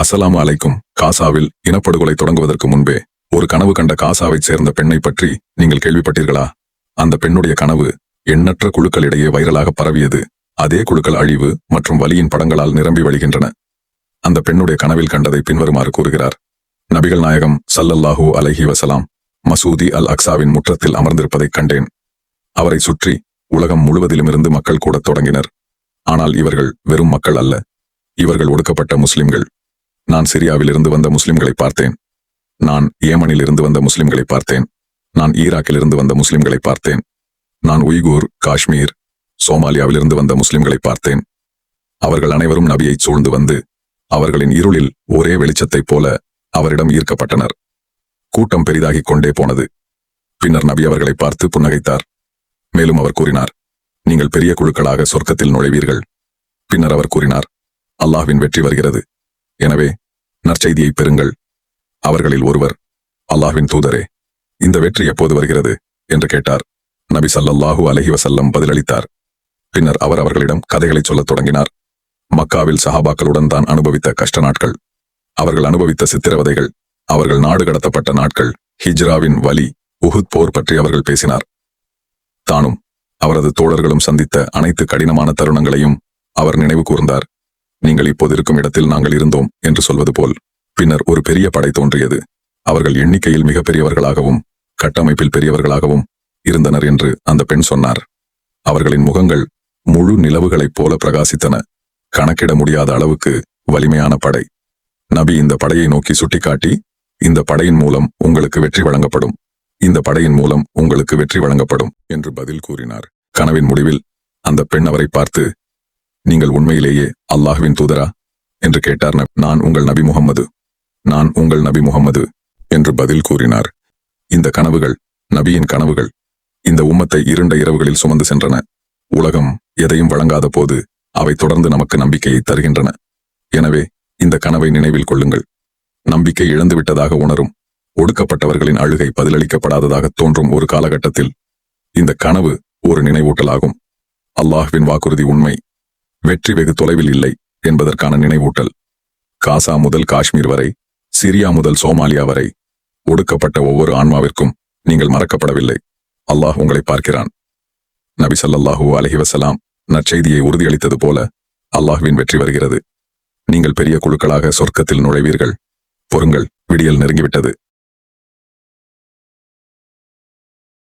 அசலாம் அலைக்கும். காசாவில் இனப்படுகொலை தொடங்குவதற்கு முன்பே ஒரு கனவு கண்ட காசாவைச் சேர்ந்த பெண்ணை பற்றி நீங்கள் கேள்விப்பட்டீர்களா? அந்த பெண்ணுடைய கனவு எண்ணற்ற குழுக்களிடையே வைரலாக பரவியது. அதே குழுக்கள் அழிவு மற்றும் வலியின் படங்களால் நிரம்பி வழிகின்றன. அந்த பெண்ணுடைய கனவில் கண்டதை பின்வருமாறு கூறுகிறார். நபிகள் நாயகம் சல்லல்லாஹூ அலஹி வசலாம் மசூதி அல் அக்சாவின் முற்றத்தில் அமர்ந்திருப்பதைக் கண்டேன். அவரை சுற்றி உலகம் முழுவதிலுமிருந்து மக்கள் கூடத் தொடங்கினர். ஆனால் இவர்கள் வெறும் மக்கள் அல்ல. இவர்கள் ஒடுக்கப்பட்ட முஸ்லிம்கள். நான் சிரியாவிலிருந்து வந்த முஸ்லிம்களை பார்த்தேன். நான் ஏமனில் இருந்து வந்த முஸ்லிம்களை பார்த்தேன். நான் ஈராக்கிலிருந்து வந்த முஸ்லிம்களை பார்த்தேன். நான் உய்கூர் காஷ்மீர் சோமாலியாவிலிருந்து வந்த முஸ்லிம்களை பார்த்தேன். அவர்கள் அனைவரும் நபியைச் சூழ்ந்து வந்து அவர்களின் இருளில் ஒரே வெளிச்சத்தைப் போல அவரிடம் ஈர்க்கப்பட்டனர். கூட்டம் பெரிதாகிக் கொண்டே போனது. பின்னர் நபி அவர்களை பார்த்து புன்னகைத்தார். மேலும் அவர் கூறினார் நீங்கள் பெரிய குழுக்களாக சொர்க்கத்தில் நுழைவீர்கள். பின்னர் அவர் கூறினார் அல்லாஹ்வின் வெற்றி வருகிறது. எனவே நற்செய்தியை பெறுங்கள். அவர்களில் ஒருவர் அல்லாஹ்வின் தூதரே இந்த வெற்றி எப்போது வருகிறது? என்று கேட்டார். நபி சல்லல்லாஹூ அலைஹி வஸல்லம் பதிலளித்தார். பின்னர் அவர் அவர்களிடம் கதைகளை சொல்லத் தொடங்கினார். மக்காவில் சஹாபாக்களுடன் தான் அனுபவித்த கஷ்ட நாட்கள் அவர்கள் அனுபவித்த சித்திரவதைகள் அவர்கள் நாடு கடத்தப்பட்ட நாட்கள் ஹிஜ்ராவின் வலி உஹுத் போர் பற்றி அவர்கள் பேசினார். தானும் அவரது தோழர்களும் சந்தித்த அனைத்து கடினமான தருணங்களையும் அவர் நினைவு கூர்ந்தார். நீங்கள் இப்போது இருக்கும் இடத்தில் நாங்கள் இருந்தோம் என்று சொல்வது போல் பின்னர் ஒரு பெரிய படை தோன்றியது. அவர்கள் எண்ணிக்கையில் மிக பெரியவர்களாகவும் கட்டமைப்பில் பெரியவர்களாகவும் இருந்தனர் என்று அந்த பெண் சொன்னார். அவர்களின் முகங்கள் முழு நிலவுகளைப் போல பிரகாசித்தன. கணக்கிட முடியாத அளவுக்கு வலிமையான படை. நபி இந்த படையை நோக்கி சுட்டிக்காட்டி இந்த படையின் மூலம் உங்களுக்கு வெற்றி வழங்கப்படும். இந்த படையின் மூலம் உங்களுக்கு வெற்றி வழங்கப்படும் என்று பதில் கூறினார். கனவின் முடிவில் அந்த பெண் அவரை பார்த்து நீங்கள் உண்மையிலேயே அல்லாஹ்வின் தூதரா? என்று கேட்டார் நான் உங்கள் நபி முகம்மது. நான் உங்கள் நபி முகம்மது என்று பதில் கூறினார். இந்த கனவுகள் நபியின் கனவுகள் இந்த உம்மத்தை இருண்ட இரவுகளில் சுமந்து சென்றன. உலகம் எதையும் வழங்காத போது அவை தொடர்ந்து நமக்கு நம்பிக்கையை தருகின்றன. எனவே இந்த கனவை நினைவில் கொள்ளுங்கள். நம்பிக்கை இழந்துவிட்டதாக உணரும் ஒடுக்கப்பட்டவர்களின் அழுகை பதிலளிக்கப்படாததாக தோன்றும் ஒரு காலகட்டத்தில் இந்த கனவு ஒரு நினைவூட்டலாகும். அல்லாஹ்வின் வாக்குறுதி உண்மை. வெற்றி வெகு தொலைவில் இல்லை என்பதற்கான நினைவூட்டல். காசா முதல் காஷ்மீர் வரை சிரியா முதல் சோமாலியா வரை ஒடுக்கப்பட்ட ஒவ்வொரு ஆன்மாவிற்கும் நீங்கள் மறக்கப்படவில்லை. அல்லாஹ் உங்களை பார்க்கிறான். நபி ஸல்லல்லாஹு அலைஹி வசலாம் நற்செய்தியை உறுதியளித்தது போல அல்லாஹ்வின் வெற்றி வருகிறது. நீங்கள் பெரிய குழுக்களாக சொர்க்கத்தில் நுழைவீர்கள். பொறுங்கள் விடியல் நெருங்கிவிட்டது.